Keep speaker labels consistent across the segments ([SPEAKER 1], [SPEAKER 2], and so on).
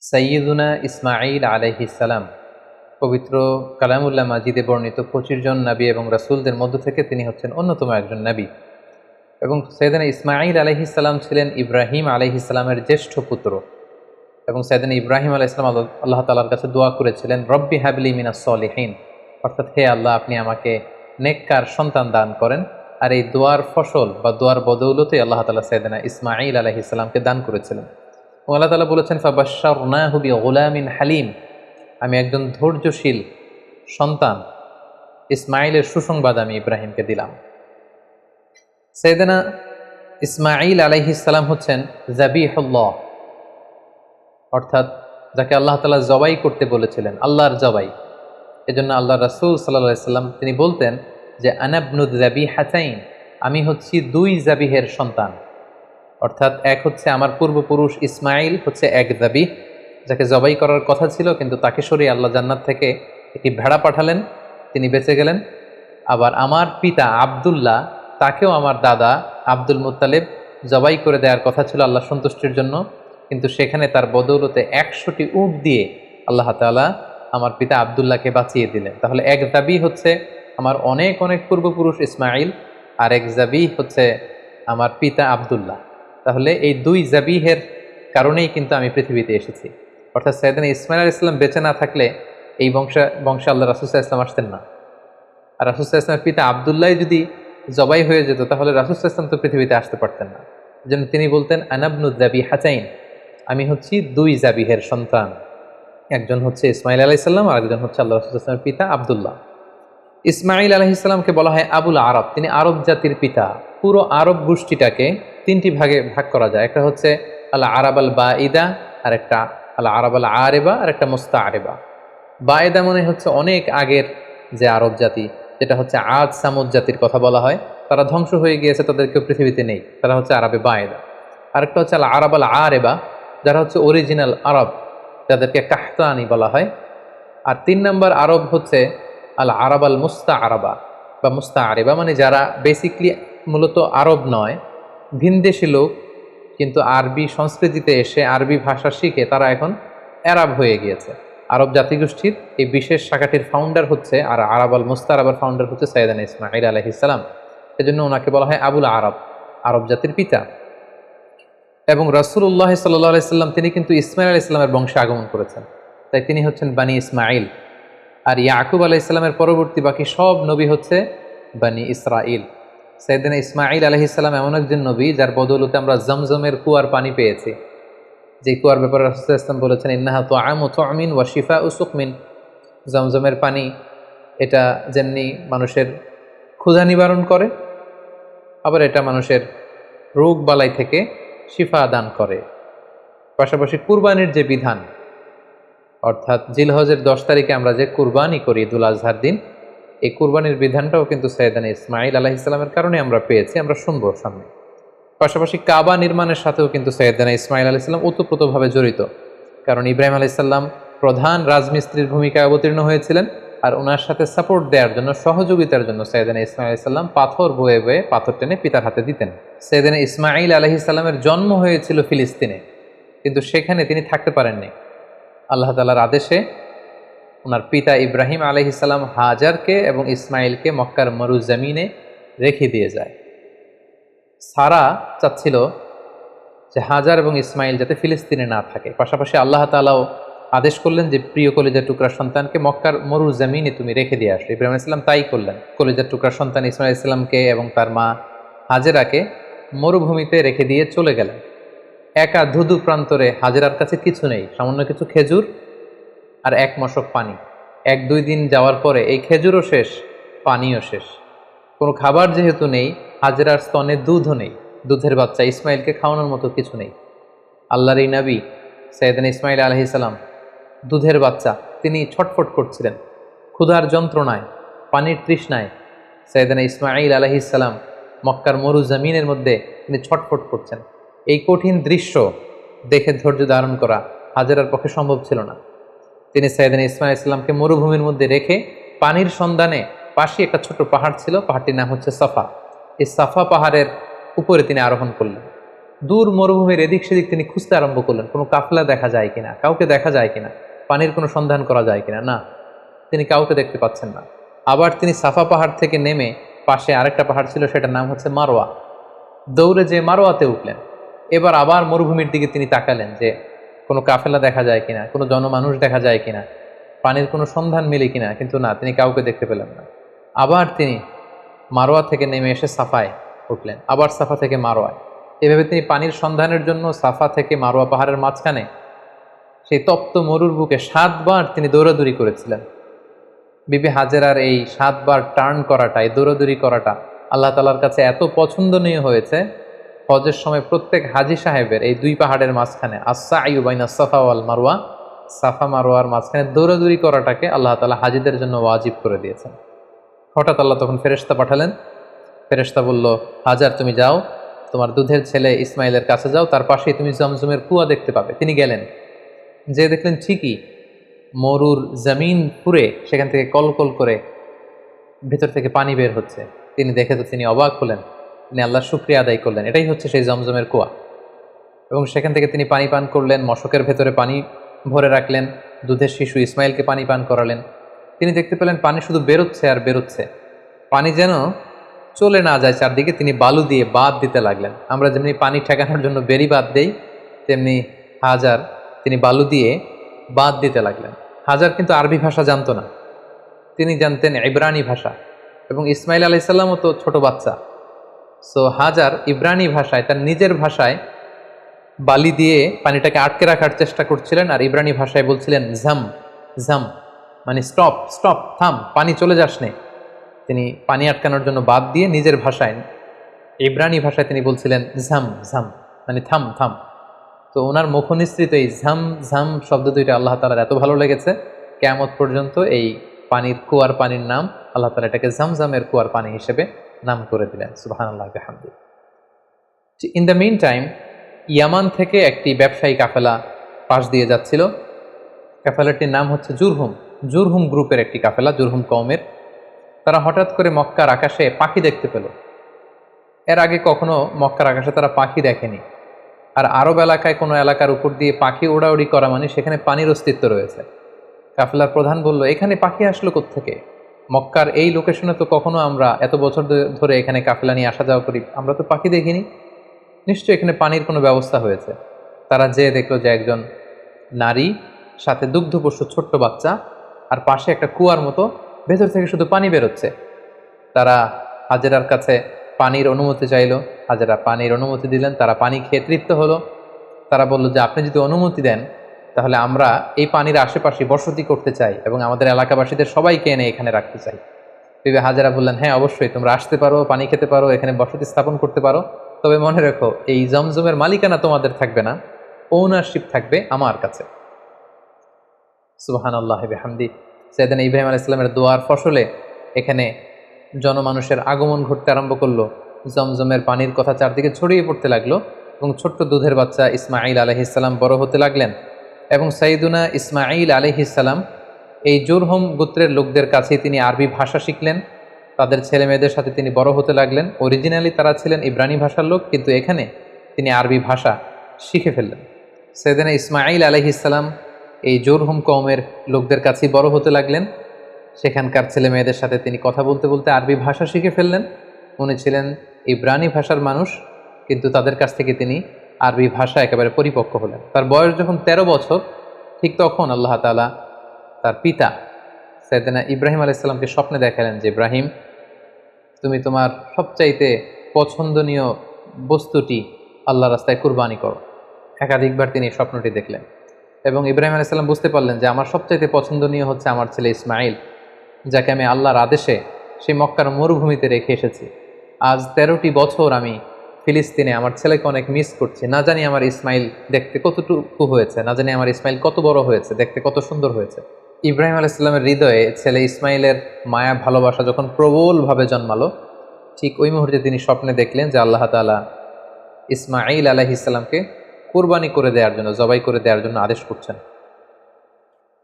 [SPEAKER 1] সৈয়দুনা ইসমাইল আলহিসাল্লাম পবিত্র কালামুল্লাহ মাজিদে বর্ণিত পঁচিশ জন নবী এবং রাসুলদের মধ্য থেকে তিনি হচ্ছেন অন্যতম একজন নবী। এবং সৈয়দানা ইসমাইল আলহিসাল্লাম ছিলেন ইব্রাহিম আলহিসাল্লামের জ্যেষ্ঠ পুত্র। এবং সৈয়দানা ইব্রাহিম আলাইসলাম আল্লাহ তালার কাছে দোয়া করেছিলেন, রব্বি হাবলি মিনা সলিহীন। অর্থাৎ, হে আল্লাহ, আপনি আমাকে নেককার সন্তান দান করেন। আর এই দোয়ার ফসল বা দোয়ার বদৌলতে আল্লাহ তালা সৈয়দানা ইসমাইল আলহিসাল্লামকে দান করেছিলেন। আল্লাহ তালা বলেছেন ফাবাশারনা হুবি গোলামিন হালিম। আমি একজন ধৈর্যশীল সন্তান ইসমাইলের সুসংবাদ আমি ইব্রাহিমকে দিলাম। সৈয়দানা ইসমাইল আলাইহিসাল্লাম হচ্ছেন জাবিহুল্লাহ, অর্থাৎ যাকে আল্লাহ তালা জবাই করতে বলেছিলেন, আল্লাহর জবাই। এজন্য আল্লাহ রাসুল সাল্লাহ সাল্লাম তিনি বলতেন যে আনাবনুদ জাবি হাসাইন আমি হচ্ছি দুই জাবিহের সন্তান। অর্থাৎ এক হচ্ছে আমার পূর্বপুরুষ ইসমাইল হচ্ছে এক জাবি যাকে জবাই করার কথা ছিল, কিন্তু তাকে সরিয়ে আল্লাহ জান্নাত থেকে একটি ভেড়া পাঠালেন, তিনি বেঁচে গেলেন। আবার আমার পিতা আবদুল্লাহ, তাকেও আমার দাদা আব্দুল মুতালেব জবাই করে দেওয়ার কথা ছিল আল্লাহ সন্তুষ্টির জন্য, কিন্তু সেখানে তার বদৌলতে একশোটি উট দিয়ে আল্লাহ তালা আমার পিতা আবদুল্লাহকে বাঁচিয়ে দিলেন। তাহলে এক দাবি হচ্ছে আমার অনেক অনেক পূর্বপুরুষ ইসমাইল, আর এক জাবি হচ্ছে আমার পিতা আবদুল্লাহ। তাহলে এই দুই জাবিহের কারণেই কিন্তু আমি পৃথিবীতে এসেছি। অর্থাৎ সৈয়দিন ইসমাইল আল ইসলাম বেঁচে না থাকলে এই বংশা বংশে আল্লাহ রাসুসাহ ইসলাম আসতেন না। আর রাসুসাহ ইসলামের পিতা আবদুল্লাহ যদি জবাই হয়ে যেত, তাহলে রাসুসাহ ইসলাম তো পৃথিবীতে আসতে পারতেন না। যেন তিনি বলতেন আনাবনুদ্দাবি হাচাইন আমি হচ্ছি দুই জাবিহের সন্তান। একজন হচ্ছে ইসমাইল আলাইসাল্লাম আর একজন হচ্ছে আল্লাহ রসুলের পিতা আবদুল্লাহ। ইসমাইল আলহিসাল্লামকে বলা হয় আবুল আরব। তিনি আরব জাতির পিতা। পুরো আরব গোষ্ঠীটাকে তিনটি ভাগে ভাগ করা যায়। একটা হচ্ছে আল্লাহ আরব আল বা ইদা আর একটা আল্লাহ আরব আল আরেবা আর একটা মোস্তা আরেবা বায়েদা মনে হচ্ছে অনেক আগের যে আরব জাতি, যেটা হচ্ছে আজ সামুদ জাতির কথা বলা হয়। তারা ধ্বংস হয়ে গিয়েছে, তাদের কেউ পৃথিবীতে নেই। তারা হচ্ছে আরবে বায়েদা আরেকটা হচ্ছে আল্লাহ আরব আল আরেবা, যারা হচ্ছে অরিজিনাল আরব, যাদেরকে কাহতানি বলা হয়। আর তিন নম্বর আরব হচ্ছে আল আরব আল মুস্তা আরবা বা মুস্তা আরেবা মানে যারা বেসিকলি মূলত আরব নয়, ভিনদেশি লোক, কিন্তু আরবি সংস্কৃতিতে এসে আরবি ভাষা শিখে তারা এখন অ্যারাব হয়ে গিয়েছে। আরব জাতিগোষ্ঠীর এই বিশেষ শাখাটির ফাউন্ডার হচ্ছে, আর আরব আল মুস্তা আরবার ফাউন্ডার হচ্ছে সৈয়দান ইসমাইল আলহিসাম এজন্য ওনাকে বলা হয় আবুল আরব আরব জাতির পিতা। এবং রসুল্লাহ সাল্লাহ আলাইসাল্লাম তিনি কিন্তু ইসমাইল ইসলামের বংশে আগমন করেছেন। তাই তিনি হচ্ছেন বানি ইসমাইল আর ইয়াকুব আলাহ ইসলামের পরবর্তী বাকি সব নবী হচ্ছে বানি ইসরাইল সৈদিন ইসমাইল আলহ ইসলাম এমন একজন নবী যার বদৌলতে আমরা জমজমের কুয়ার পানি পেয়েছি। যে কুয়ার ব্যাপারে রাসুল ইসলাম বলেছেন, ইন্নাহা তো আম তো আমিন ওয়া শিফা ও সুকমিন জমজমের পানি, এটা যেমনি মানুষের ক্ষুধা নিবারণ করে, আবার এটা মানুষের রোগ বালাই থেকে শিফা দান করে। পাশাপাশি কুরবানির যে বিধান অর্থাৎ জিলহজের দশ তারিখে আমরা যে কুরবানি করি দুল আজহার দিন, এই কুরবানির বিধানটাও কিন্তু সৈয়দান ইসমাইল আলাহ ইসলামের কারণে আমরা পেয়েছি, আমরা শুনব সামনে। পাশাপাশি কাবা নির্মাণের সাথেও কিন্তু সৈয়দানা ইসমাইল আলাহ ইসলাম ওতপ্রোতভাবে জড়িত, কারণ ইব্রাহিম আলাহ ইসলাম প্রধান রাজমিস্ত্রির ভূমিকায় অবতীর্ণ হয়েছিলেন আর ওনার সাথে সাপোর্ট দেওয়ার জন্য, সহযোগিতার জন্য সৈয়দানা ইসমাইল ইসলাম পাথর বয়ে বয়ে পাথর টেনে পিতার হাতে দিতেন। সৈয়দানা ইসমাইল আলহ ইসলামের জন্ম হয়েছিল ফিলিস্তিনে, কিন্তু সেখানে তিনি থাকতে পারেননি। আল্লাহ তালার আদেশে ওনার পিতা ইব্রাহিম আলহিসাল্লাম হাজারকে এবং ইসমাইলকে মক্কার মরু মরুজামিনে রেখে দিয়ে যায়। সারা চাচ্ছিল যে হাজার এবং ইসমাইল যাতে ফিলিস্তিনে না থাকে। পাশাপাশি আল্লাহ তালাও আদেশ করলেন যে, প্রিয় কলেজার টুকরা সন্তানকে মক্কার মরু জামিনে তুমি রেখে দিয়ে আসো। ইব্রাহিম ইসলাম তাই করলেন। কলেজার টুকরা সন্তান ইসমাইল ইসলামকে এবং তার মা হাজেরাকে মরুভূমিতে রেখে দিয়ে চলে গেলেন। একা ধুধু প্রান্তরে হাজেরার কাছে কিছু নেই, সামান্য কিছু খেজুর আর এক মশক পানি। এক দুই দিন যাওয়ার পরে এই খেজুরও শেষ, পানিও শেষ। কোনো খাবার যেহেতু নেই, হাজেরার স্তনে দুধও নেই। দুধের বাচ্চা ইসমাইলকে খাওয়ানোর মতো কিছু নেই। আল্লাহর এই নবী সৈয়দান ইসমাইল আলহিসাল্লাম দুধের বাচ্চা, তিনি ছটফট করছিলেন। ক্ষুধার যন্ত্রণায়, পানির তৃষ্ণায় সৈয়দান ইসমাইল আলহিসাল্লাম মক্কার মরু জমিনের মধ্যে তিনি ছটফট করছেন। এই কঠিন দৃশ্য দেখে ধৈর্য ধারণ করা হাজারার পক্ষে সম্ভব ছিল না। তিনি সৈয়দিন ইসমাইল ইসলামকে মরুভূমির মধ্যে রেখে পানির সন্ধানে পাশে একটা ছোট পাহাড় ছিল, পাহাড়টির নাম হচ্ছে সাফা। এই সাফা পাহাড়ের উপরে তিনি আরোহণ করলেন। দূর মরুভূমির এদিক সেদিক তিনি খুঁজতে আরম্ভ করলেন। কোনো কাফলা দেখা যায় কিনা, কাউকে দেখা যায় কিনা, পানির কোনো সন্ধান করা যায় কিনা, না। তিনি কাউকে দেখতে পাচ্ছেন না। আবার তিনি সাফা পাহাড় থেকে নেমে পাশে আরেকটা পাহাড় ছিল, সেটার নাম হচ্ছে মারোয়া দৌড়ে যে মারোয়াতে উঠলেন। এবার আবার মরুভূমির দিকে তিনি তাকালেন যে কোনো কাফেলা দেখা যায় কিনা, কোনো জনমানুষ দেখা যায় কিনা পানির কোনো সন্ধান মিলে কিনা, কিন্তু না, তিনি কাউকে দেখতে পেলেন না। আবার তিনি মারোয়া থেকে নেমে এসে সাফায় উঠলেন, আবার সাফা থেকে মারোয়ায়। এভাবে তিনি পানির সন্ধানের জন্য সাফা থেকে মারোয়া পাহাড়ের মাঝখানে সেই তপ্ত মরুর বুকে সাতবার তিনি দৌড়াদৌড়ি করেছিলেন। বিবি হাজেরার এই সাতবার টার্ন করাটা, এই দৌড়াদৌড়ি করাটা আল্লাহ তালার কাছে এত পছন্দনীয় হয়েছে হজের সময় প্রত্যেক হাজি সাহেবের এই দুই পাহাড়ের মাঝখানে আসা আইউবাইনা সাফা ওয়াল মারোয়া সাফা মারোয়ার মাঝখানে দৌড়াদৌড়ি করাটাকে আল্লাহ তালা হাজিদের জন্য ওয়াজিব করে দিয়েছেন। হঠাৎ আল্লাহ তখন ফেরেশতা পাঠালেন। ফেরেশতা বলল, হাজার, তুমি যাও। তোমার দুধের ছেলে ইসমাইলের কাছে যাও। তার পাশেই তুমি জমজমের কুয়া দেখতে পাবে। তিনি গেলেন। যে দেখলেন ঠিকই মরুর জমিন পুরে সেখান থেকে কলকল করে ভেতর থেকে পানি বের হচ্ছে। তিনি দেখে তো তিনি অবাক হলেন। তিনি আল্লাহ শুক্রিয়া আদায় করলেন। এটাই হচ্ছে সেই জমজমের কুয়া। এবং সেখান থেকে তিনি পানি পান করলেন, মশকের ভেতরে পানি ভরে রাখলেন, দুধের শিশু ইসমাইলকে পানি পান করালেন। তিনি দেখতে পেলেন পানি শুধু বেরোচ্ছে আর বেরোচ্ছে। পানি যেন চলে না যায় চারদিকে, তিনি বালু দিয়ে বাদ দিতে লাগলেন। আমরা যেমনি পানি ঠেকানোর জন্য বেরি বাদ দেই, তেমনি হাজার তিনি বালু দিয়ে বাদ দিতে লাগলেন। হাজার কিন্তু আরবি ভাষা জানতো না। তিনি জানতেন ইব্রানি ভাষা। এবং ইসমাইল আলাইসাল্লামও তো ছোট বাচ্চা। সো হাজার ইব্রানি ভাষায়, তার নিজের ভাষায় বালি দিয়ে পানিটাকে আটকে রাখার চেষ্টা করছিলেন আর ইব্রানি ভাষায় বলছিলেন, ঝাম ঝাম। মানে স্টপ স্টপ, থাম, পানি চলে যাস নে তিনি পানি আটকানোর জন্য বাদ দিয়ে নিজের ভাষায় ইব্রানি ভাষায় তিনি বলছিলেন, ঝাম ঝাম। মানে থাম থাম। তো ওনার মুখনিসৃত এই ঝাম ঝাম শব্দ দুইটা আল্লাহ তালার এত ভালো লেগেছে কেমত পর্যন্ত এই পানির কুয়ার পানির নাম, আল্লাহ তালা এটাকে ঝামঝামের কুয়ার পানি হিসেবে নাম করে দিলেন সুবাহান আল্লাহ হামদি in the meantime Yemen থেকে একটি ব্যবসায়ী কাফেলা পাশ দিয়ে যাচ্ছিল। কাফেলাটির নাম হচ্ছে জুরহুম। জুরহুম গ্রুপের একটি কাফেলা, জুরহুম কওমের। তারা হঠাৎ করে মক্কার আকাশে পাখি দেখতে পেল। এর আগে কখনো মক্কার আকাশে তারা পাখি দেখেনি। আর আরব এলাকায় কোনো এলাকার উপর দিয়ে পাখি ওড়াউড়ি করা মানে সেখানে পানির অস্তিত্ব রয়েছে। কাফেলার প্রধান বলল, এখানে পাখি আসলো থেকে মক্কার এই লোকেশনে তো কখনো আমরা এত বছর ধরে এখানে কাফেলা নিয়ে আসা যাওয়া করি, আমরা তো পাখি দেখিনি। নিশ্চয়ই এখানে পানির কোনো ব্যবস্থা হয়েছে। তারা যেয়ে দেখল যে একজন নারী, সাথে দুগ্ধ দুগ্ধপোষ্য ছোট্ট বাচ্চা, আর পাশে একটা কুয়ার মতো, ভেতর থেকে শুধু পানি বেরোচ্ছে। তারা হাজেরার কাছে পানির অনুমতি চাইল। হাজেরা পানির অনুমতি দিলেন, তারা পানি খেয়ে তৃপ্ত হলো। তারা বলল যে, আপনি যদি অনুমতি দেন তাহলে আমরা এই পানির আশেপাশে বসতি করতে চাই এবং আমাদের এলাকাবাসীদের সবাইকে এনে এখানে রাখতে চাই। বিবে হাজারা বললেন হ্যাঁ অবশ্যই, তোমরা আসতে পারো, পানি খেতে পারো, এখানে বসতি স্থাপন করতে পারো। তবে মনে রেখো, এই জমজমের মালিকানা তোমাদের থাকবে না ওনারশিপ থাকবে আমার কাছে। সুবাহান আল্লাহ হামদি সেদিন ইব্রাহিম আলাইসলামের দোয়ার ফসলে এখানে জনমানুষের আগমন ঘটতে আরম্ভ করল। জমজমের পানির কথা চারদিকে ছড়িয়ে পড়তে লাগল এবং ছোট্ট দুধের বাচ্চা ইসমাইল আলহিসাল্লাম বড় হতে লাগলেন। এবং সাইদুনা ইসমাইল আলহিসাল্লাম এই জোরহম গোত্রের লোকদের কাছে তিনি আরবি ভাষা শিখলেন। তাদের ছেলে মেয়েদের সাথে তিনি বড় হতে লাগলেন। অরিজিনালি তারা ছিলেন ইব্রানি ভাষার লোক, কিন্তু এখানে তিনি আরবি ভাষা শিখে ফেললেন। সেদিনে ইসমাইল আলহিসাল্লাম এই জোরহুম কওমের লোকদের কাছেই বড় হতে লাগলেন। সেখানকার ছেলে মেয়েদের সাথে তিনি কথা বলতে বলতে আরবি ভাষা শিখে ফেললেন। উনি ছিলেন ইব্রানি ভাষার মানুষ, কিন্তু তাদের কাছ থেকে তিনি আরবি ভাষা একেবারে পরিপক্ক হলেন। তার বয়স যখন ১৩ বছর, ঠিক তখন আল্লাহ তালা তার পিতা সৈয়দনা ইব্রাহিম আলাইসাল্লামকে স্বপ্নে দেখালেন যে, ইব্রাহিম, তুমি তোমার সবচাইতে পছন্দনীয় বস্তুটি আল্লাহ রাস্তায় কুরবানি করো। একাধিকবার তিনি স্বপ্নটি দেখলেন। এবং ইব্রাহিম আলাইসাল্লাম বুঝতে পারলেন যে, আমার সবচাইতে পছন্দনীয় হচ্ছে আমার ছেলে ইসমাইল যাকে আমি আল্লাহর আদেশে সেই মক্কার মরুভূমিতে রেখে এসেছি। আজ তেরোটি বছর আমি ফিলিস্তিনে আমার ছেলেকে অনেক মিস করছি। না জানি আমার ইসমাইল দেখতে কতটুকু হয়েছে, না জানি আমার ইসমাইল কত বড় হয়েছে, দেখতে কত সুন্দর হয়েছে। ইব্রাহিম আলাইসাল্লামের হৃদয়ে ছেলে ইসমাইলের মায়া, ভালোবাসা যখন প্রবলভাবে জন্মালো, ঠিক ওই মুহূর্তে তিনি স্বপ্নে দেখলেন যে আল্লাহ তালা ইসমাইল আলাহ ইসলামকে কোরবানি করে দেওয়ার জন্য, জবাই করে দেওয়ার জন্য আদেশ করছেন।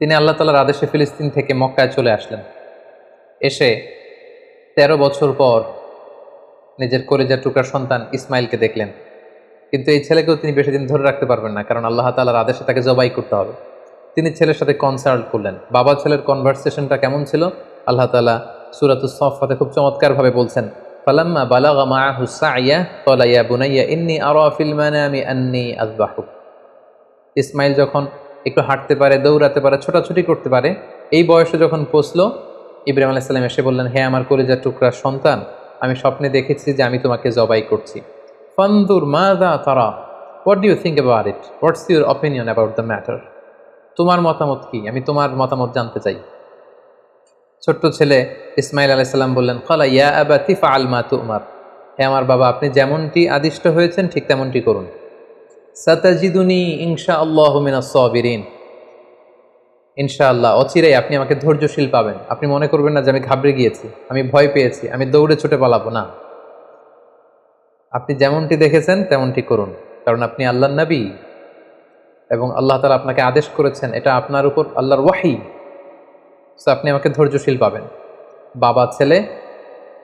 [SPEAKER 1] তিনি আল্লাহ তালার আদেশে ফিলিস্তিন থেকে মক্কায় চলে আসলেন। এসে ১৩ বছর পর নিজের কলেজের টুকরা সন্তান ইসমাইলকে দেখলেন। কিন্তু এই ছেলেকেও তিনি বেশি দিন ধরে রাখতে পারবেন না, কারণ আল্লাহ তালার আদেশে তাকে জবাই করতে হবে। তিনি ছেলের সাথে কনসাল্ট করলেন। বাবা ছেলের কনভারসেশনটা কেমন ছিল? আল্লাহ তালা সুরাতুস সফাতে খুব চমৎকারভাবে বলছেন, ফালাম্মা বালাগা মাআহু সাইয়া ক্বালা ইয়া বুনাইয়া ইন্নী আরা ফিল মানামি আন্নী আযবাহুক ইসমাইল যখন একটু হাঁটতে পারে, দৌড়াতে পারে, ছোটাছুটি করতে পারে, এই বয়সে যখন পৌঁছলো, ইব্রাহিম আলাইসাল্লাম এসে বললেন হ্যাঁ আমার কলেজার টুকরার সন্তান আমি স্বপ্নে দেখেছি যে আমি তোমাকে জবাই করছি। ফান্দুর মা দা তারা? What do you think about it what's your opinion about the matter তোমার মতামত কি? আমি তোমার মতামত জানতে চাই। ছোট্ট ছেলে ইসমাইল আলাইসাল্লাম বললেন খালা ইয়া আবা তিফা আল মা তুমার। হে আমার বাবা, আপনি যেমনটি আদিষ্ট হয়েছেন, ঠিক তেমনটি করুন। সাতাজিদুনি ইনশা আল্লাহ মিনাসবিরিন ইনশাআল্লাহ, অচিরেই আপনি আমাকে ধৈর্যশীল পাবেন। আপনি মনে করবেন না যে আমি ঘাবড়ে গিয়েছি, আমি ভয় পেয়েছি, আমি দৌড়ে ছুটে পালাবো, না। আপনি যেমনটি দেখেছেন, তেমনটি করুন। কারণ আপনি আল্লাহ নবী এবং আল্লাহ তালা আপনাকে আদেশ করেছেন, এটা আপনার উপর আল্লাহর ওয়াহি। সো আপনি আমাকে ধৈর্যশীল পাবেন। বাবা, ছেলে,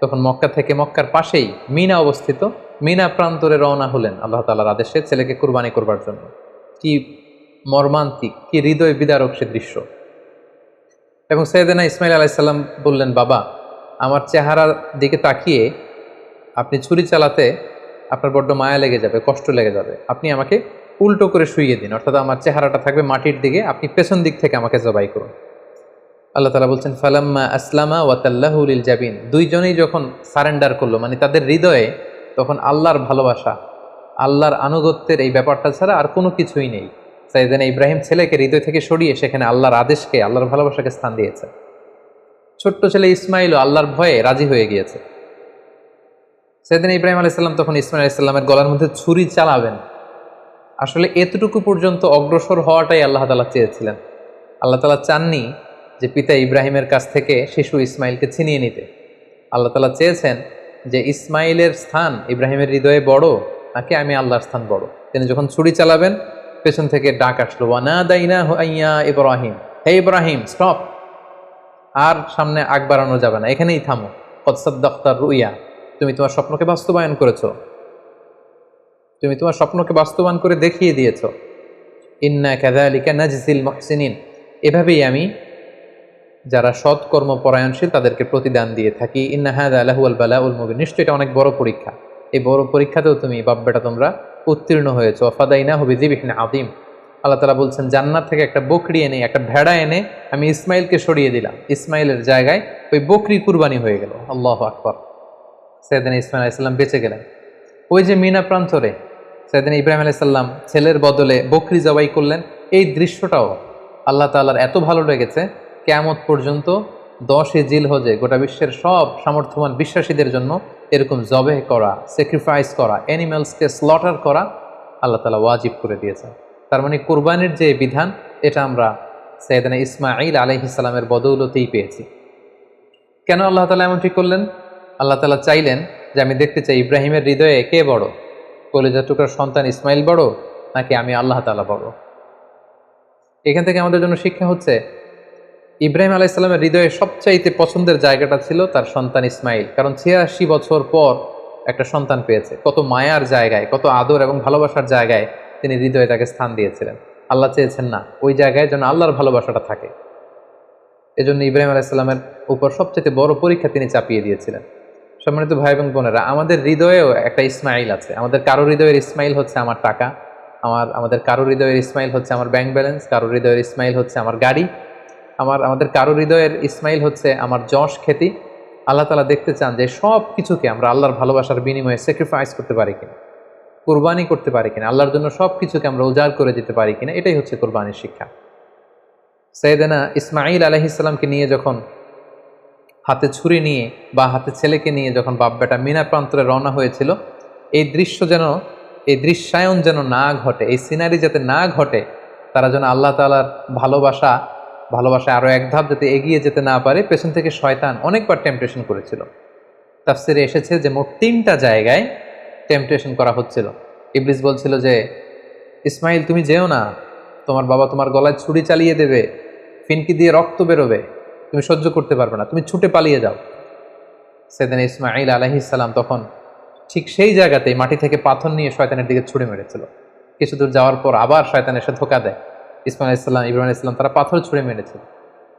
[SPEAKER 1] তখন মক্কা থেকে মক্কার পাশেই মিনা অবস্থিত। মিনা প্রান্তরে রওনা হলেন আল্লাহ তালার আদেশে ছেলেকে কুরবানি করবার জন্য। কি মর্মান্তিক, কি হৃদয় বিদারক সে দৃশ্য। এবং সৈয়দানা ইসমাইল আলাইসাল্লাম বললেন, বাবা, আমার চেহারার দিকে তাকিয়ে আপনি ছুরি চালাতে আপনার বড্ড মায়া লেগে যাবে, কষ্ট লেগে যাবে। আপনি আমাকে উল্টো করে শুইয়ে দিন, অর্থাৎ আমার চেহারাটা থাকবে মাটির দিকে, আপনি পেছন দিক থেকে আমাকে জবাই করুন। আল্লাহ তালা বলছেন, ফালাম্মা আসলামা ওয়াতাল্লাহুলিল জাবিন। দুইজনেই যখন সারেন্ডার করল মানে তাদের হৃদয়ে তখন আল্লাহর ভালোবাসা, আল্লাহর আনুগত্যের এই ব্যাপারটা ছাড়া আর কোনো কিছুই নেই। সাইদানা ইব্রাহিম ছেলেকে হৃদয় থেকে সরিয়ে সেখানে আল্লাহর আদেশকে, আল্লাহর ভালোবাসাকে স্থান দিয়েছে। ছোট্ট ছেলে ইসমাইলও আল্লাহর ভয়ে রাজি হয়ে গিয়েছে। সেদিন ইব্রাহিম আলাইসাল্লাম তখন ইসমাইল আলাইসাল্লামের গলার মধ্যে ছুরি চালাবেন। আসলে এতটুকু পর্যন্ত অগ্রসর হওয়াটাই আল্লাহ তালা চেয়েছিলেন। আল্লাহ তালা চাননি যে পিতা ইব্রাহিমের কাছ থেকে শিশু ইসমাইলকে ছিনিয়ে নিতে। আল্লাহ তালা চেয়েছেন যে ইসমাইলের স্থান ইব্রাহিমের হৃদয়ে বড়, নাকি আমি আল্লাহর স্থান বড়। তিনি যখন ছুরি চালাবেন পেছন থেকে ডাক আসলো ইব্রাহিম। হে ইব্রাহিম স্টপ আর সামনে আগ বাড়ানো যাবে না, এখানেই থামো। কৎসাদ্দাক্তার রুইয়া, তুমি তোমার স্বপ্নকে বাস্তবায়ন করেছ। তুমি তোমার স্বপ্নকে বাস্তবায়ন করে দেখিয়ে দিয়েছ। ইন্না কাদালিকা নাজিল মহসিনিন। এভাবেই আমি, যারা সৎ কর্মপরায়ণশীল তাদেরকে প্রতিদান দিয়ে থাকি। ইন্না হাদ আলাহুল বালা উল মুবিন। নিশ্চয়ই এটা অনেক বড় পরীক্ষা। এই বড় পরীক্ষাতেও তুমি বাব্বেটা তোমরা উত্তীর্ণ হয়েছো। ফাদাইনা হবি জিবিহীন আদিম আল্লাহ তালা বলছেন, জান্নাত থেকে একটা বকরি এনে, একটা ভেড়া এনে আমি ইসমাইলকে সরিয়ে দিলাম। ইসমাইলের জায়গায় ওই বকরি কুরবানি হয়ে গেল। আল্লাহ আকবর। সেদিন ইসমাইল আলাইসাল্লাম বেঁচে গেলেন। ওই যে মিনা প্রান্তরে সেদিন ইব্রাহিম আলাইসাল্লাম ছেলের বদলে বকরি জবাই করলেন, এই দৃশ্যটাও আল্লাহ তাল্লার এত ভালো লেগেছে, কেয়ামত পর্যন্ত দশে জিল হজে গোটা বিশ্বের সব সামর্থ্যবান বিশ্বাসীদের জন্য এরকম জবে করা স্যাক্রিফাইস করা অ্যানিমালসকে স্লটার করা আল্লাহ তালা ওয়াজিব করে দিয়েছেন। তার মানে কোরবানির যে বিধান, এটা আমরা সৈয়দানা ইসমাইল আলহিসাল্লামের বদৌলতেই পেয়েছি। কেন আল্লাহ তালা এমন ঠিক করলেন? আল্লাহ তালা চাইলেন যে আমি দেখতে চাই ইব্রাহিমের হৃদয়ে কে বড়? কলেজা টুকরার সন্তান ইসমাইল বড়, নাকি আমি আল্লাহ তালা বড়? এখান থেকে আমাদের জন্য শিক্ষা হচ্ছে ইব্রাহিম আলাইসাল্লামের হৃদয়ে সবচাইতে পছন্দের জায়গাটা ছিল তার সন্তান ইসমাইল। কারণ ছিয়াশি বছর পর একটা সন্তান পেয়েছে। কত মায়ার জায়গায়, কত আদর এবং ভালোবাসার জায়গায় তিনি হৃদয়ে তাকে স্থান দিয়েছিলেন। আল্লাহ চেয়েছেন না, ওই জায়গায় যেন আল্লাহর ভালোবাসাটা থাকে। এজন্য ইব্রাহিম আলাইসাল্লামের উপর সবচেয়ে বড় পরীক্ষা তিনি চাপিয়ে দিয়েছিলেন। সম্মানিত ভাই এবং বোনেরা, আমাদের হৃদয়েও একটা ইসমাইল আছে। আমাদের কারও হৃদয়ের ইসমাইল হচ্ছে আমার টাকা, আমার, আমাদের কারও হৃদয়ের ইসমাইল হচ্ছে আমার ব্যাংক ব্যালেন্স, কারও হৃদয়ের ইসমাইল হচ্ছে আমার গাড়ি আমার, আমাদের কারও হৃদয়ের ইসমাইল হচ্ছে আমার যশ খ্যাতি। আল্লাহ তালা দেখতে চান যে সব কিছুকে আমরা আল্লাহর ভালোবাসার বিনিময়ে স্যাক্রিফাইস করতে পারি কিনা, কোরবানি করতে পারি কিনা, আল্লাহর জন্য সব কিছুকে আমরা উজাড় করে দিতে পারি কিনা, এটাই হচ্ছে কোরবানির শিক্ষা। সৈয়দানা ইসমাইল আলহিসাল্লামকে নিয়ে যখন হাতে ছুরি নিয়ে বা হাতে ছেলেকে নিয়ে যখন বাব্যাটা মিনা প্রান্তরে রওনা হয়েছিল, এই দৃশ্য যেন, এই দৃশ্যায়ন যেন না ঘটে, এই সিনারি যাতে না ঘটে, তারা যেন আল্লাহ তালার ভালোবাসা ভালোবাসা আরও এক ধাপ যাতে এগিয়ে যেতে না পারে, পেছন থেকে শয়তান অনেকবার টেম্পটেশন করেছিল। তাফসিরে এসেছে যে মোট তিনটা জায়গায় টেম্পটেশন করা হচ্ছিল। ইবলিস বলছিল যে, ইসমাইল, তুমি যেও না। তোমার বাবা তোমার গলায় ছুরি চালিয়ে দেবে, ফিনকি দিয়ে রক্ত বেরোবে। তুমি সহ্য করতে পারবে না, তুমি ছুটে পালিয়ে যাও। সেদিন ইসমাইল আলহিসাল্লাম তখন ঠিক সেই জায়গাতেই মাটি থেকে পাথর নিয়ে শয়তানের দিকে ছুড়ে মেরেছিল। কিছু দূর যাওয়ার পর আবার শয়তান এসে ধোকা দেয়। ইসমাইল ইসলাম ইব্রাহিম ইসলাম তারা পাথর ছুঁড়ে মেরেছিল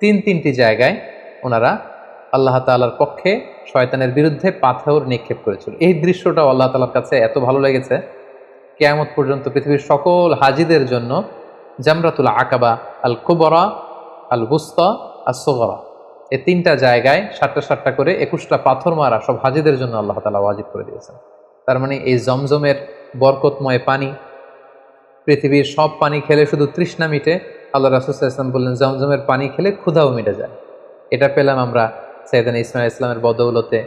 [SPEAKER 1] তিন তিনটি জায়গায় ওনারা আল্লাহ তাআলার পক্ষে শয়তানের বিরুদ্ধে পাথর নিক্ষেপ করেছিল। এই দৃশ্যটাও আল্লাহ তাআলার কাছে এত ভালো লেগেছে। কেয়ামত পর্যন্ত পৃথিবীর সকল হাজিদের জন্য জামরাতুল আকাবা আল কুবরা আল বুস্তা আর সোগরা এই তিনটা জায়গায় সাতটা সাতটা করে একুশটা পাথর মারা সব হাজিদের জন্য আল্লাহ তালা ওয়াজিব করে দিয়েছেন। তার মানে এই জমজমের বরকতময় পানি পৃথিবীর সব পানি খেলে শুধু তৃষ্ণা মিটে, আল্লাহ রাসুসাল্লাম বললেন জমজমের পানি খেলে ক্ষুধাও মিটে যায়। এটা পেলাম আমরা সৈয়দান ইসমাইল ইসলামের বদৌলতে।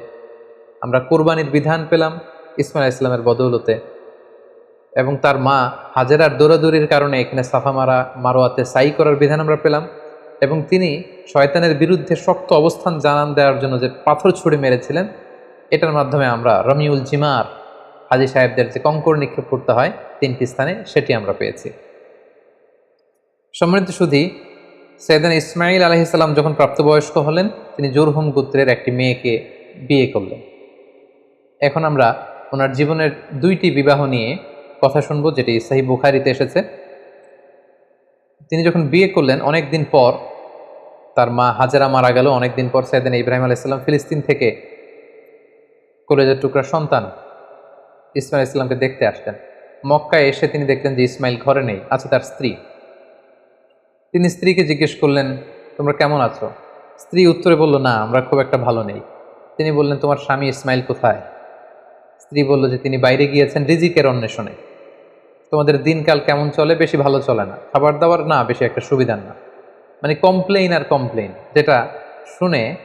[SPEAKER 1] আমরা কোরবানির বিধান পেলাম ইসমাইল ইসলামের বদৌলতে। এবং তার মা হাজেরার দৌড়াদৌড়ির কারণে এখানে সাফা মারা, মারোয়াতে সাই করার বিধান আমরা পেলাম। এবং তিনি শয়তানের বিরুদ্ধে শক্ত অবস্থান জানান দেওয়ার জন্য যে পাথর ছুড়ে মেরেছিলেন, এটার মাধ্যমে আমরা রমিউল জিমার হাজি সাহেবদের যে কঙ্কর নিক্ষেপ করতে হয় তিনটি স্থানে, সেটি আমরা পেয়েছি। সম্মানিত সুধী, সৈয়দান ইসমাইল আলহিসাল্লাম যখন প্রাপ্তবয়স্ক হলেন, তিনি জোরহুম গোত্রের একটি মেয়েকে বিয়ে করলেন। এখন আমরা ওনার জীবনের দুইটি বিবাহ নিয়ে কথা শুনব, যেটি সাহি বুখারিতে এসেছে। তিনি যখন বিয়ে করলেন, অনেক দিন পর তার মা হাজারা মারা গেল। অনেক দিন পর সাইদিন ইব্রাহিম আলাইসাল্লাম ফিলিস্তিন থেকে কলেজের টুকরা সন্তান ইসমাইল ইসলামকে দেখতে আসতেন। মক্কায় এসে তিনি দেখলেন যে ইসমাইল ঘরে নেই, আছে তার স্ত্রী। তিনি স্ত্রীকে জিজ্ঞেস করলেন, তোমরা কেমন আছো? স্ত্রী উত্তরে বলল, না, আমরা খুব একটা ভালো নেই। তিনি বললেন, তোমার স্বামী ইসমাইল কোথায়? স্ত্রী বলল যে, তিনি বাইরে গিয়েছেন রিজিকের অন্বেষণে। তোমাদের দিনকাল কেমন চলে? বেশি ভালো চলে না। খাবার দাবার না, বেশি একটা সুবিধার না। মানে কমপ্লেইন আর কমপ্লেইন, যেটা শুনে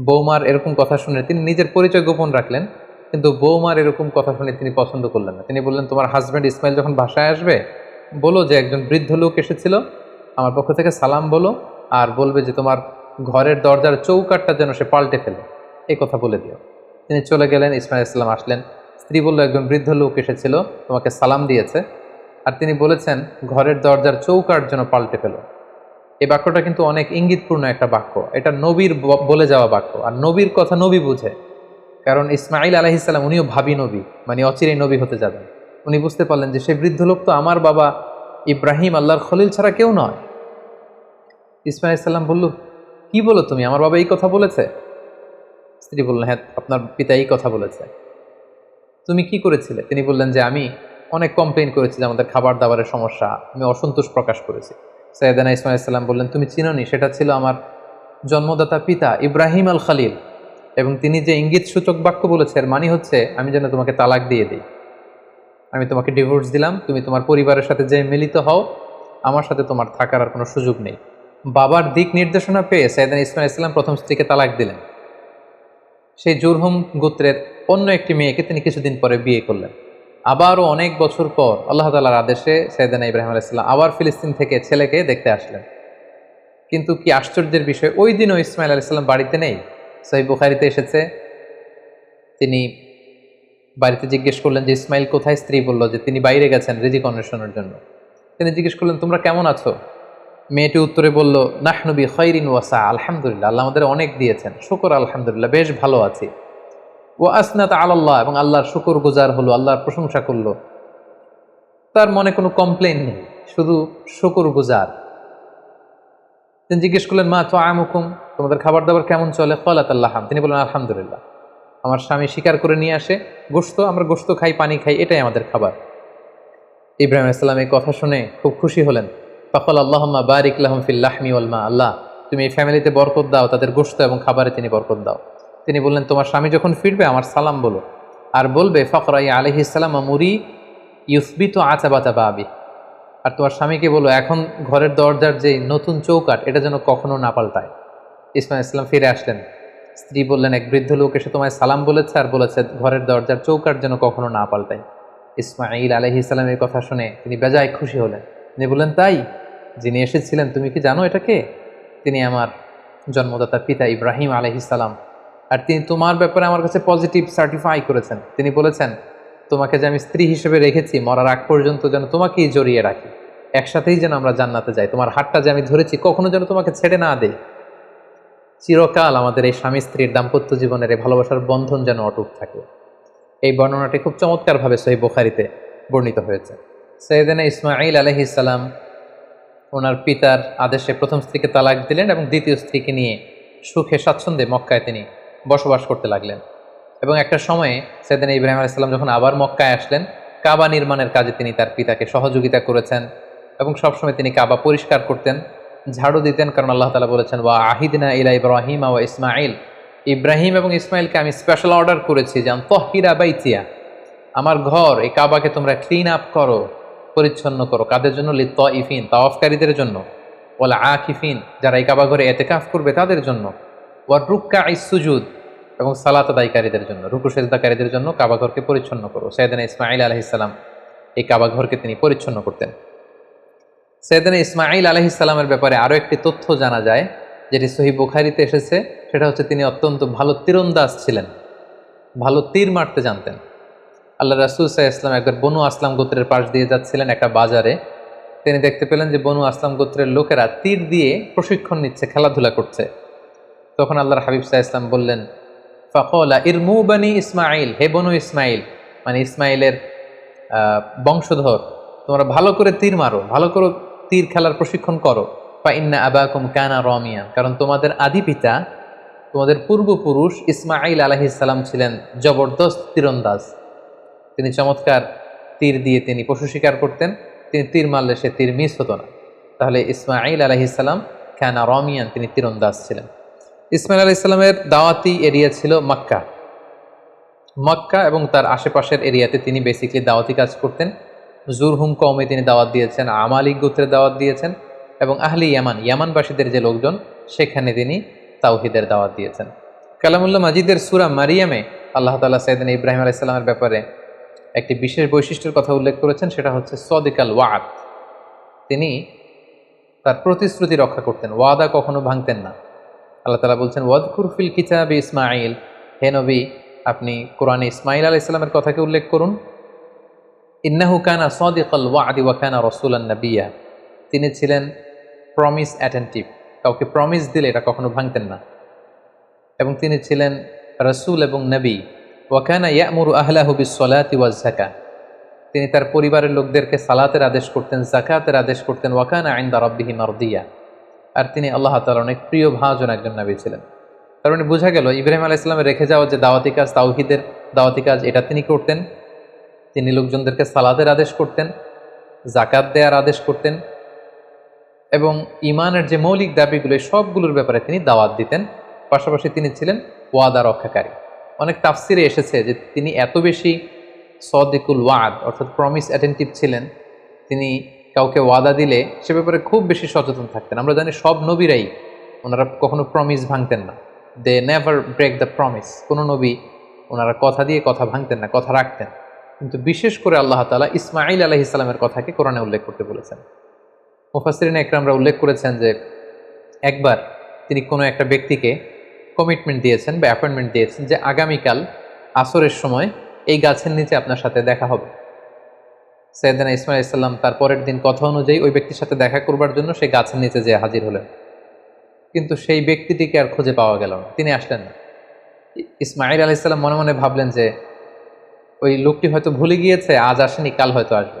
[SPEAKER 1] বৌমার এরকম কথা শুনে তিনি নিজের পরিচয় গোপন রাখলেন। কিন্তু বৌমার এরকম কথা শুনে তিনি পছন্দ করলেন না। তিনি বললেন, তোমার হাজব্যান্ড ইসমাইল যখন বাসায় আসবে, বলো যে একজন বৃদ্ধ লোক এসেছিল, আমার পক্ষ থেকে সালাম বলো আর বলবে যে তোমার ঘরের দরজার চৌকাটটা যেন সে পাল্টে ফেলে। এই কথা বলে দিও। তিনি চলে গেলেন, ইসমাইল ইসলাম আসলেন। স্ত্রী বলল, একজন বৃদ্ধ লোক এসেছিল, তোমাকে সালাম দিয়েছে। আর তিনি বলেছেন, ঘরের দরজার চৌকাট যেন পাল্টে ফেলো। এই বাক্যটা কিন্তু অনেক ইঙ্গিতপূর্ণ একটা বাক্য। এটা নবীর বলে যাওয়া বাক্য। আর নবীর কথা নবী বুঝে। কারণ ইসমাইল আলাহিসাল্লাম উনিও ভাবি নবী মানে অচিরেই নবী হতে যাবেন। উনি বুঝতে পারলেন যে সে বৃদ্ধ লোক তো আমার বাবা ইব্রাহিম আল্লাহর খলিল ছাড়া কেউ নয়। ইসমাইল ইসলাম বলল, কি বলো তুমি? আমার বাবা এই কথা বলেছে? স্ত্রী বললেন হ্যাঁ আপনার পিতা এই কথা বলেছে। তুমি কি করেছিলে? তিনি বললেন যে, আমি অনেক কমপ্লেন করেছি যে আমাদের খাবার দাবারের সমস্যা, আমি অসন্তোষ প্রকাশ করেছি। সৈয়দানা ইসমাইল ইসলাম বললেন, তুমি চিনোনি, সেটা ছিল আমার জন্মদাতা পিতা ইব্রাহিম আল খালিল এবং তিনি যে ইঙ্গিত সূচক বাক্য বলেছে এর মানে হচ্ছে, আমি যেন তোমাকে তালাক দিয়ে দিই। আমি তোমাকে ডিভোর্স দিলাম, তুমি তোমার পরিবারের সাথে যে মিলিত হও, আমার সাথে তোমার থাকার আর কোনো সুযোগ নেই। বাবার দিক নির্দেশনা পেয়ে সাইদান ইসমাইল ইসলাম প্রথম স্ত্রীকে তালাক দিলেন। সেই জুরহুম গোত্রের অন্য একটি মেয়েকে তিনি কিছুদিন পরে বিয়ে করলেন। আবারও অনেক বছর পর আল্লাহ তালার আদেশে সৈয়দানা ইব্রাহিম আলাইসাল্লাম আবার ফিলিস্তিন থেকে ছেলেকে দেখতে আসলেন। কিন্তু কি আশ্চর্যের বিষয়, ওই দিনও ইসমাইল আলাইসাল্লাম বাড়িতে নেই। সহি বুখারিতে এসেছে। তিনি বাড়িতে জিজ্ঞেস করলেন যে, ইসমাইল কোথায়? স্ত্রী বলল যে, তিনি বাইরে গেছেন রিজিক অন্বেষণের জন্য। তিনি জিজ্ঞেস করলেন, তোমরা কেমন আছো? মেয়েটি উত্তরে বলল নাহনবী খৈরিন ওয়াসা আলহামদুলিল্লাহ। আল্লাহ আমাদের অনেক দিয়েছেন। শুকর, আলহামদুলিল্লাহ, বেশ ভালো আছি। ও আসনাত আল্লাহ এবং আল্লাহর শুকর গুজার হলো, আল্লাহর প্রশংসা করল। তার মনে কোনো কমপ্লেন নেই, শুধু শুকর গুজার। তিনি জিজ্ঞেস করলেন, মা তো আমুকুম তোমাদের খাবার দাবার কেমন চলে? কলাত আল্লাহাম। তিনি বললেন, আলহামদুলিল্লাহ। আমার স্বামী শিকার করে নিয়ে আসে গোস্ত আমরা গোস্ত খাই, পানি খাই, এটাই আমাদের খাবার। ইব্রাহিম ইসলাম এই কথা শুনে খুব খুশি হলেন। ফখল আল্লাহম্মা বারিক লাহম ফিল্লাহমি ওলমা আল্লাহ, তুমি এই ফ্যামিলিতে বরকত দাও, তাদের গোস্ত এবং খাবারে তিনি বরকত দাও। তিনি বললেন, তোমার স্বামী যখন ফিরবে, আমার সালাম বলো। আর বলবে ফখরাই আলহি ইসলাম মুরি ইউসবিত আচাবাতা বাবি। আর তোমার স্বামীকে বলো, এখন ঘরের দরজার যে নতুন চৌকাট এটা যেন কখনো না পাল্টায়। ইসমাইল ইসলাম ফিরে আসলেন। স্ত্রী বললেন, এক বৃদ্ধ লোক এসে তোমায় সালাম বলেছে আর বলেছে, ঘরের দরজার চৌকার যেন কখনো না পাল্টায়। ইসমাইল আলহি ইসলামের কথা শুনে তিনি বেজায় খুশি হলেন। তিনি বললেন, তাই? যিনি এসেছিলেন, তুমি কি জানো এটাকে? তিনি আমার জন্মদাতা পিতা ইব্রাহিম আলহিসাল্লাম আর তিনি তোমার ব্যাপারে আমার কাছে পজিটিভ সার্টিফাই করেছেন। তিনি বলেছেন, তোমাকে যে আমি স্ত্রী হিসেবে রেখেছি, মরার আগ পর্যন্ত যেন তোমাকেই জড়িয়ে রাখি। একসাথেই যেন আমরা জান্নাতে যাই। তোমার হাতটা যে আমি ধরেছি, কখনো যেন তোমাকে ছেড়ে না দেই। চিরকাল আমাদের এই স্বামী স্ত্রীর দাম্পত্য জীবনের এই ভালোবাসার বন্ধন যেন অটুট থাকে। এই বর্ণনাটি খুব চমৎকারভাবে সহি বোখারিতে বর্ণিত হয়েছে। সৈয়দিনা ইসমাইল আলহিসাল্লাম ওনার পিতার আদেশে প্রথম স্ত্রীকে তালাক দিলেন এবং দ্বিতীয় স্ত্রীকে নিয়ে সুখে স্বাচ্ছন্দ্যে মক্কায় তিনি বসবাস করতে লাগলেন। এবং একটা সময়ে সেদিন ইব্রাহিম আলাইসাল্লাম যখন আবার মক্কায় আসলেন, কাবা নির্মাণের কাজে তিনি তার পিতাকে সহযোগিতা করেছেন এবং সবসময় তিনি কাবা পরিষ্কার করতেন। ঝাড়ু দিতেন, কারণ আল্লাহ তালা বলেছেন, ওয়া আহিদিনা ইলা ইব্রাহিম ওয়া ইসমাইল ইব্রাহিম এবং ইসমাইলকে আমি স্পেশাল অর্ডার করেছি যে তহিরা বাইতিয়া, আমার ঘর, এই কাবাকে তোমরা ক্লিন আপ করো, পরিচ্ছন্ন করো। কাদের জন্য? লিত ইফিন তাওয়াফকারীদের জন্য। ওলা আকিফিন, যারা এই কাবা ঘরে এতেকাফ করবে তাদের জন্য। ওয়ার রুক্কা ইসুজুদ এবং সালাত আদায়কারীদের জন্য, রুকু সেজদাকারীদের জন্য কাবাঘরকে পরিচ্ছন্ন করো। সৈয়দিন ইসমাইল আলহিসাল্লাম এই কাবাঘরকে তিনি পরিচ্ছন্ন করতেন। সৈয়দিন ইসমাইল আলহিসাল্লামের ব্যাপারে আরও একটি তথ্য জানা যায়, যেটি সহি বুখারিতে এসেছে, সেটা হচ্ছে তিনি অত্যন্ত ভালো তীরন্দাজ ছিলেন, ভালো তীর মারতে জানতেন। আল্লাহ রাসুল সাহা ইসলাম একবার বনু আসলাম গোত্রের পাশ দিয়ে যাচ্ছিলেন একটা বাজারে। তিনি দেখতে পেলেন যে বনু আসলাম গোত্রের লোকেরা তীর দিয়ে প্রশিক্ষণ নিচ্ছে, খেলাধুলা করছে। তখন আল্লাহর হাবিব সাহা ইসলাম বললেন, ফকলা ইরমু বানি ইসমাইল হে বনু ইসমাইল মানে ইসমাইলের বংশধর, তোমরা ভালো করে তীর মারো, ভালো করে তীর খেলার প্রশিক্ষণ করো। বা ইন্না আবাকুম কানা রমিয়া। কারণ তোমাদের আদি পিতা, তোমাদের পূর্বপুরুষ ইসমাইল আলহিসাল্লাম ছিলেন জবরদস্ত তীরন্দাজ। তিনি চমৎকার তীর দিয়ে তিনি পশু শিকার করতেন, তিনি তীর মারলে সে তীর মিস হতো না। তাহলে ইসমাইল আলহিসাল্লাম কানা রমিয়ান তিনি তীরন্দাজ ছিলেন। ইসমাইল আলাহ ইসলামের দাওয়াতি এরিয়া ছিল মক্কা। মক্কা এবং তার আশেপাশের এরিয়াতে তিনি বেসিকলি দাওয়াতি কাজ করতেন। জুরহুম কমে তিনি দাওয়াত দিয়েছেন, আমালিক গোত্রে দাওয়াত দিয়েছেন এবং আহলি ইয়ামান, ইয়ামানবাসীদের যে লোকজন, সেখানে তিনি তাওহিদের দাওয়াত দিয়েছেন। কালামুল্লাহ মাজিদের সুরা মারিয়ামে আল্লাহ তালা সৈদিন ইব্রাহিম আলাইসাল্লামের ব্যাপারে একটি বিশেষ বৈশিষ্ট্যের কথা উল্লেখ করেছেন, সেটা হচ্ছে সদিকাল ওয়াদ। তিনি তার প্রতিশ্রুতি রক্ষা করতেন, ওয়াদা কখনো ভাঙতেন না। আল্লাহ তালা বলছেন, ওয়াদকুর ফিল কিতাব ইসমাইল হে নবী, আপনি কোরআনে ইসমাইল আলাহ ইসলামের কথাকে উল্লেখ করুন। ইন্নাহু কানা সদিকাল ওয়াদি ওয়াকানা রসুলান নবিয়া। তিনি ছিলেন প্রমিস অ্যাটেন্টিভ কাউকে প্রমিস দিলে এটা কখনো ভাঙতেন না। এবং তিনি ছিলেন রসুল এবং নবী। ওয়াকানা ইয়ামুর আহলাহু বিসলাতি ওয়াজ জাকা তিনি তার পরিবারের লোকদেরকে সালাতের আদেশ করতেন জাকাতের আদেশ করতেন। ওয়াকানা আইন্দা রব্বিহি মারদিয়া। আর তিনি আল্লাহ তালার অনেক প্রিয় ভাজন একজন নবী ছিলেন। তার মানে বোঝা গেল, ইব্রাহিম আলাহ রেখে যাওয়া যে দাওয়াতি কাজ, তাওহিদের দাওয়াতি কাজ, এটা তিনি করতেন। তিনি লোকজনদেরকে সালাদের আদেশ করতেন জাকাত দেওয়ার আদেশ করতেন এবং ইমানের যে মৌলিক দাবিগুলো সবগুলোর ব্যাপারে তিনি দাওয়াত দিতেন। পাশাপাশি তিনি ছিলেন ওয়াদা রক্ষাকারী। অনেক তাফসিরে এসেছে যে তিনি এত বেশি সদিকুল ওয়াদ, অর্থাৎ প্রমিস অ্যাটেন্টিভ ছিলেন। তিনি কাউকে ওয়াদা দিলে সে ব্যাপারে খুব বেশি সচেতন থাকতেন। আমরা জানি সব নবীরাই ওনারা কখনো প্রমিস ভাঙতেন না। They never break the promise কোনো নবী ওনারা কথা দিয়ে কথা ভাঙতেন না, কথা রাখতেন। কিন্তু বিশেষ করে আল্লাহ তালা ইসমাইল আলহ ইসলামের কথাকে কোরআনে উল্লেখ করতে বলেছেন। মুফাসরিন একরামরা উল্লেখ করেছেন যে, একবার তিনি কোনো একটা ব্যক্তিকে কমিটমেন্ট দিয়েছেন বা অ্যাপয়েন্টমেন্ট দিয়েছেন যে আগামীকাল আসরের সময় এই গাছের নিচে আপনার সাথে দেখা হবে। সৈয়দানা ইসমাইল ইসলাম তার পরের দিন কথা অনুযায়ী ওই ব্যক্তির সাথে দেখা করবার জন্য সেই গাছের নিচে যেয়ে হাজির হলেন। কিন্তু সেই ব্যক্তিটিকে আর খুঁজে পাওয়া গেল না, তিনি আসলেন না। ইসমাইল আলাইসাল্লাম মনে মনে ভাবলেন যে ওই লোকটি হয়তো ভুলে গিয়েছে, আজ আসেনি, কাল হয়তো আসবে।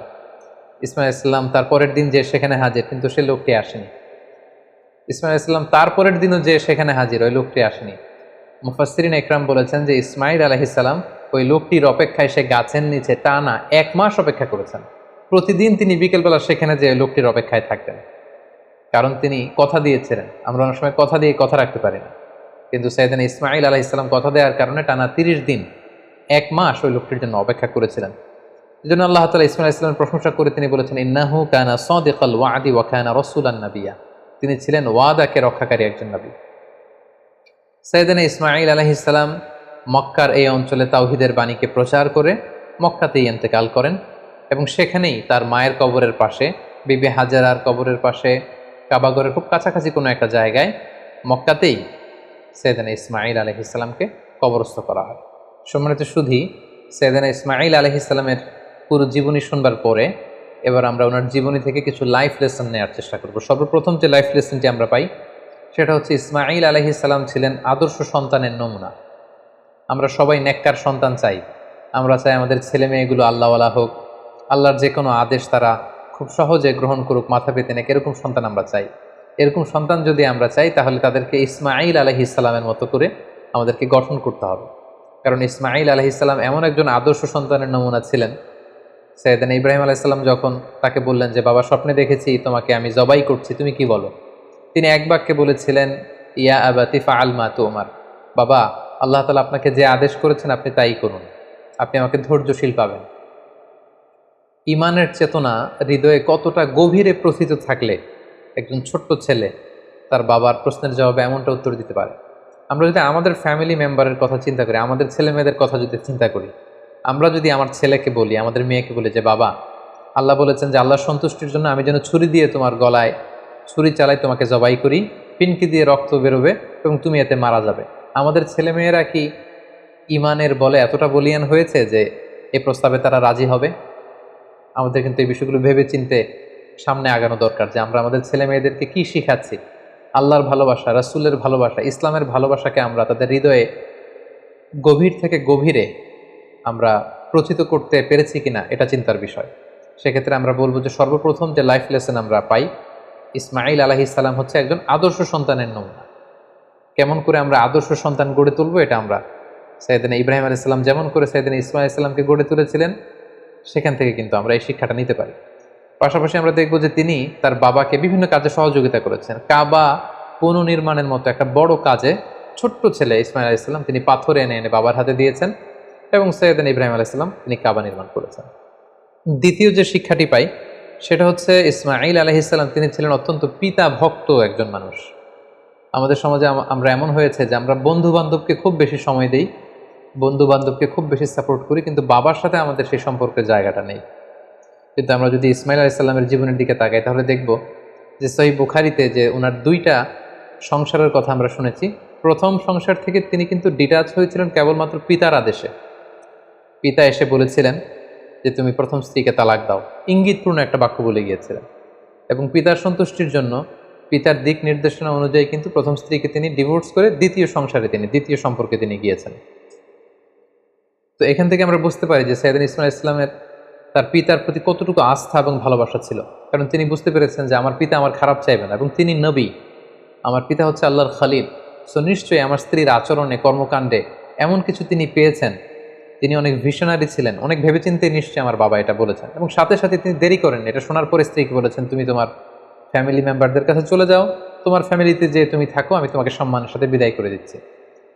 [SPEAKER 1] ইসমাইল ইসলাম তার পরের দিন যে সেখানে হাজির, কিন্তু সে লোকটি আসেনি। ইসমাইল ইসলাম তারপরের দিনও যে সেখানে হাজির, ওই লোকটি আসেনি। মুফাসরিন একরাম বলেছেন যে, ইসমাইল আলহিসাল্লাম ওই লোকটির অপেক্ষায় সে গাছের নিচে টানা এক মাস অপেক্ষা করেছেন। প্রতিদিন তিনি বিকেলবেলা সেখানে যে লোকটির অপেক্ষায় থাকতেন। কারণ তিনি কথা দিয়েছিলেন। আমরা অনেক সময় কথা দিয়ে কথা রাখতে পারি না। কিন্তু সৈয়দিন ইসমাইল আলাহ ইসলাম কথা দেওয়ার কারণে টানা তিরিশ দিন এক মাস ওই লোকটির জন্য অপেক্ষা করেছিলেন। এই জন্য আল্লাহ তালা ইসমাইল ইসলামের প্রশংসা করে তিনি বলেছেন, ইন্নাহু কানা সদিকাল ওয়াদি ওয়াকানা রসুলান নাবিয়া। তিনি ছিলেন ওয়াদাকে রক্ষাকারী একজন নবী। সৈয়দিন ইসমাইল আলহিসাল্লাম মক্কার এই অঞ্চলে তাওহিদের বাণীকে প্রচার করে মক্কাতেই এন্তেকাল করেন এবং সেখানেই তার মায়ের কবরের পাশে, বিবি হাজারার কবরের পাশে কাবাগরের খুব কাছাকাছি কোনো একটা জায়গায় মক্কাতেই সৈয়দানা ইসমাইল আলহিসাল্লামকে কবরস্থ করা হয়। সম্মানিত শুধু সৈয়দানা ইসমাইল আলহিসাল্লামের পুরো জীবনী শুনবার পরে এবার আমরা ওনার জীবনী থেকে কিছু লাইফ লেসন নেওয়ার চেষ্টা করব। সর্বপ্রথম যে লাইফ লেসনটি আমরা পাই, সেটা হচ্ছে ইসমাইল আলহিসাল্লাম ছিলেন আদর্শ সন্তানের নমুনা। আমরা সবাই নেককার সন্তান চাই। আমরা চাই আমাদের ছেলে মেয়েগুলো আল্লাহওয়ালা হোক, আল্লাহর যে কোনো আদেশ তারা খুব সহজে গ্রহণ করুক, মাথা পেতে নেক, এরকম সন্তান আমরা চাই। এরকম সন্তান যদি আমরা চাই, তাহলে তাদেরকে ইসমাইল আলহি ইসলামের মতো করে আমাদেরকে গঠন করতে হবে। কারণ ইসমাইল আলহি ইসলাম এমন একজন আদর্শ সন্তানের নমুনা ছিলেন। সৈয়দান ইব্রাহিম আলাইসাল্লাম যখন তাকে বললেন যে, বাবা, স্বপ্নে দেখেছি, তোমাকে আমি জবাই করছি, তুমি কি বলো? তিনি এক বাক্যে বলেছিলেন, ইয়া আবাতিফা আলমা তোমার। বাবা, আল্লাহ তালা আপনাকে যে আদেশ করেছেন, আপনি তাই করুন। আপনি আমাকে ধৈর্যশীল পাবেন। ইমানের চেতনা হৃদয়ে কতটা গভীরে প্রথিত থাকলে একজন ছোট্ট ছেলে তার বাবার প্রশ্নের জবাবে এমনটা উত্তর দিতে পারে। আমরা যদি আমাদের ফ্যামিলি মেম্বারের কথা চিন্তা করি, আমাদের ছেলে মেয়েদের কথা যদি চিন্তা করি, আমরা যদি আমার ছেলেকে বলি, আমাদের মেয়েকে বলি যে, বাবা, আল্লাহ বলেছেন যে আল্লাহ সন্তুষ্টির জন্য আমি যেন ছুরি দিয়ে তোমার গলায়, ছুরি চালাই তোমাকে জবাই করি, পিনকি দিয়ে রক্ত বেরোবে এবং তুমি এতে মারা যাবে। আমাদের ছেলেমেয়েরা কি ইমানের বলে এতটা বলিয়ান হয়েছে যে, এ প্রস্তাবে তারা রাজি হবে? আমাদের কিন্তু এই বিষয়গুলো ভেবে চিনতে সামনে আগানো দরকার যে, আমরা আমাদের ছেলে মেয়েদেরকে কী শিখাচ্ছি? আল্লাহর ভালোবাসা, রাসুলের ভালোবাসা, ইসলামের ভালোবাসাকে আমরা, তাদের হৃদয়ে গভীর থেকে গভীরে আমরা প্রচিত করতে পেরেছি কিনা, এটা চিন্তার বিষয়। সেক্ষেত্রে আমরা বলব যে সর্বপ্রথম যে লাইফ লেসন আমরা পাই ইসমাইল আলাহি ইসলাম হচ্ছে একজন আদর্শ সন্তানের নমুনা। কেমন করে আমরা আদর্শ সন্তান গড়ে তুলবো, এটা আমরা সৈয়দিন ইব্রাহিম আলাইসাল্লাম যেমন করে সৈয়দিন ইসমাইল ইসলামকে গড়ে তুলেছিলেন, সেখান থেকে কিন্তু আমরা এই শিক্ষাটা নিতে পারি। পাশাপাশি আমরা দেখব যে তিনি তার বাবাকে বিভিন্ন কাজে সহযোগিতা করেছেন। কাবা পুনর্নির্মাণের মতো একটা বড় কাজে ছোট্ট ছেলে ইসমাইল আলাইসাল্লাম তিনি পাথর এনে এনে বাবার হাতে দিয়েছেন এবং সৈয়দিন ইব্রাহিম আলাইসাল্লাম তিনি কাবা নির্মাণ করেছেন। দ্বিতীয় যে শিক্ষাটি পাই, সেটা হচ্ছে ইসমাইল আলহিসাল্লাম তিনি ছিলেন অত্যন্ত পিতা ভক্ত একজন মানুষ। আমাদের সমাজে আমরা এমন হয়েছে যে আমরা বন্ধু বান্ধবকে খুব বেশি সময় দিই বন্ধু বান্ধবকে খুব বেশি সাপোর্ট করি, কিন্তু বাবার সাথে আমাদের সেই সম্পর্কের জায়গাটা নেই। কিন্তু আমরা যদি ইসমাইল আলাইসাল্লামের জীবনের দিকে তাকাই, তাহলে দেখব যে সহি বুখারিতে যে ওনার দুইটা সংসারের কথা আমরা শুনেছি। প্রথম সংসার থেকে তিনি কিন্তু ডিটাচ হয়েছিলেন কেবলমাত্র পিতার আদেশে। পিতা এসে বলেছিলেন যে, তুমি প্রথম স্ত্রীকে তালাক দাও। ইঙ্গিতপূর্ণ একটা বাক্য বলে গিয়েছিলেন। এবং পিতার সন্তুষ্টির জন্য পিতার দিক নির্দেশনা অনুযায়ী কিন্তু প্রথম স্ত্রীকে তিনি ডিভোর্স করে দ্বিতীয় সংসারে তিনি, দ্বিতীয় সম্পর্কে তিনি গিয়েছেন। তো এখান থেকে আমরা বুঝতে পারি যে সৈয়দিন ইসমাল ইসলামের তার পিতার প্রতি কতটুকু আস্থা এবং ভালোবাসা ছিল? কারণ তিনি বুঝতে পেরেছেন যে আমার পিতা আমার খারাপ চাইবে না এবং তিনি নবী। আমার পিতা হচ্ছে আল্লাহর খালিল। সো নিশ্চয়ই আমার স্ত্রীর আচরণে, কর্মকাণ্ডে এমন কিছু তিনি পেয়েছেন। তিনি অনেক ভিশনারি ছিলেন, অনেক ভেবেচিন্তে নিশ্চয়ই আমার বাবা এটা বলেছেন। এবং সাথে সাথে তিনি দেরি করেন এটা শোনার পরে স্ত্রীকে বলেছেন, তুমি তোমার ফ্যামিলি মেম্বারদের কাছে চলে যাও। তোমার ফ্যামিলিতে যে তুমি থাকো, আমি তোমাকে সম্মানের সাথে বিদায় করে দিচ্ছি।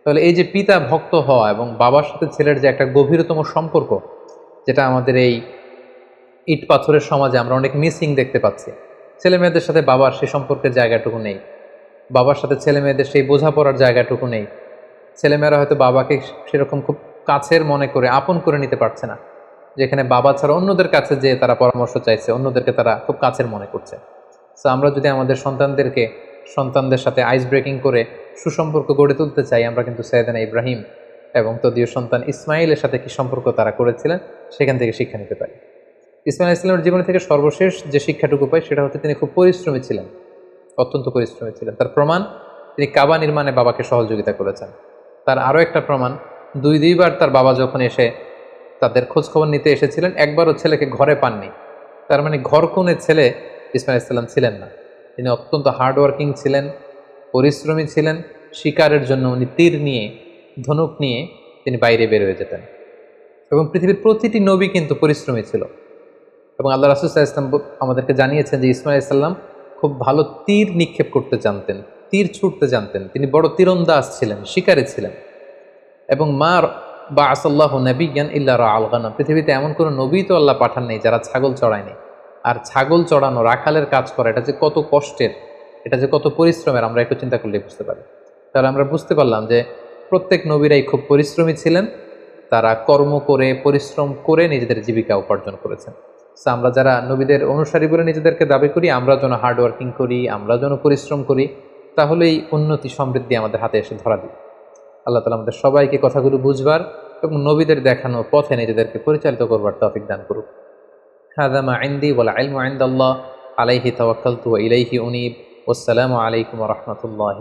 [SPEAKER 1] তাহলে এই যে পিতা ভক্ত হওয়া এবং বাবার সাথে ছেলের যে একটা গভীরতম সম্পর্ক, যেটা আমাদের এই ইট পাথরের সমাজে আমরা অনেক মিসিং দেখতে পাচ্ছি। ছেলে মেয়েদের সাথে বাবার সেই সম্পর্কের জায়গাটুকু নেই। বাবার সাথে ছেলে মেয়েদের সেই বোঝাপড়ার জায়গাটুকু নেই। ছেলেমেয়েরা হয়তো বাবাকে সেরকম খুব কাছের মনে করে, আপন করে নিতে পারছে না। যেখানে বাবা ছাড়া অন্যদের কাছে যে তারা পরামর্শ চাইছে, অন্যদেরকে তারা খুব কাছের মনে করছে। সো আমরা যদি আমাদের সন্তানদেরকে, সন্তানদের সাথে আইস ব্রেকিং করে সুসম্পর্ক গড়ে তুলতে চাই, আমরা কিন্তু সৈয়দানা ইব্রাহিম এবং তদীয় সন্তান ইসমাইলের সাথে কি সম্পর্ক তারা করেছিলেন, সেখান থেকে শিক্ষা নিতে পারি। ইসমাইল ইসলামের জীবন থেকে সর্বশেষ যে শিক্ষাটুকু পাই সেটা হচ্ছে তিনি খুব পরিশ্রমী ছিলেন, অত্যন্ত পরিশ্রমী ছিলেন। তার প্রমাণ তিনি কাবা নির্মাণে বাবাকে সহযোগিতা করেছেন। তার আরও একটা প্রমাণ, দুই দুইবার তার বাবা যখন এসে তাদের খোঁজখবর নিতে এসেছিলেন, একবারও ছেলেকে ঘরে পাননি। তার মানে ঘর কোণের ছেলে ইসমাইল ইসলাম ছিলেন না। তিনি অত্যন্ত হার্ডওয়ার্কিং ছিলেন, পরিশ্রমী ছিলেন, শিকারের জন্য উনি তীর নিয়ে, ধনুক নিয়ে তিনি বাইরে বের হয়ে যেতেন। এবং পৃথিবীর প্রতিটি নবী কিন্তু পরিশ্রমী ছিল। এবং আল্লাহ রাসুসাহ ইসলাম আমাদেরকে জানিয়েছেন যে ইসমাইল ইসলাম খুব ভালো তীর নিক্ষেপ করতে জানতেন, তীর ছুটতে জানতেন। তিনি বড় তীরন্দাজ ছিলেন, শিকারে ছিলেন। এবং মার বা আসল্লাহ নবী জ্ঞান ইল্লা আলগানা। পৃথিবীতে এমন কোনো নবী তো আল্লাহ পাঠান নেই যারা ছাগল চড়ায়নি আর ছাগল চড়ানো, রাখালের কাজ করা, এটা যে কত কষ্টের, এটা যে কত পরিশ্রমের, আমরা একটু চিন্তা করলে বুঝতে পারি। তাহলে আমরা বুঝতে পারলাম যে প্রত্যেক নবীরাই খুব পরিশ্রমী ছিলেন। তারা কর্ম করে, পরিশ্রম করে নিজেদের জীবিকা উপার্জন করেছেন। আমরা যারা নবীদের অনুসারী বলে নিজেদেরকে দাবি করি, আমরা যেন হার্ডওয়ার্কিং করি, আমরা যেন পরিশ্রম করি, তাহলেই উন্নতি সমৃদ্ধি আমাদের হাতে এসে ধরা দিই আল্লাহ তালা আমাদের সবাইকে কথাগুলো বুঝবার এবং নবীদের দেখানো পথে নিজেদেরকে পরিচালিত করবার তফিক দান করুক। খাদামা আইন্দি বলা আলম আইন্দাল্লাহ আলাইহি তওয়াক্কালতু ইলাইহি উনিব। আসসালামু আলাইকুম রহমতুল্লাহি।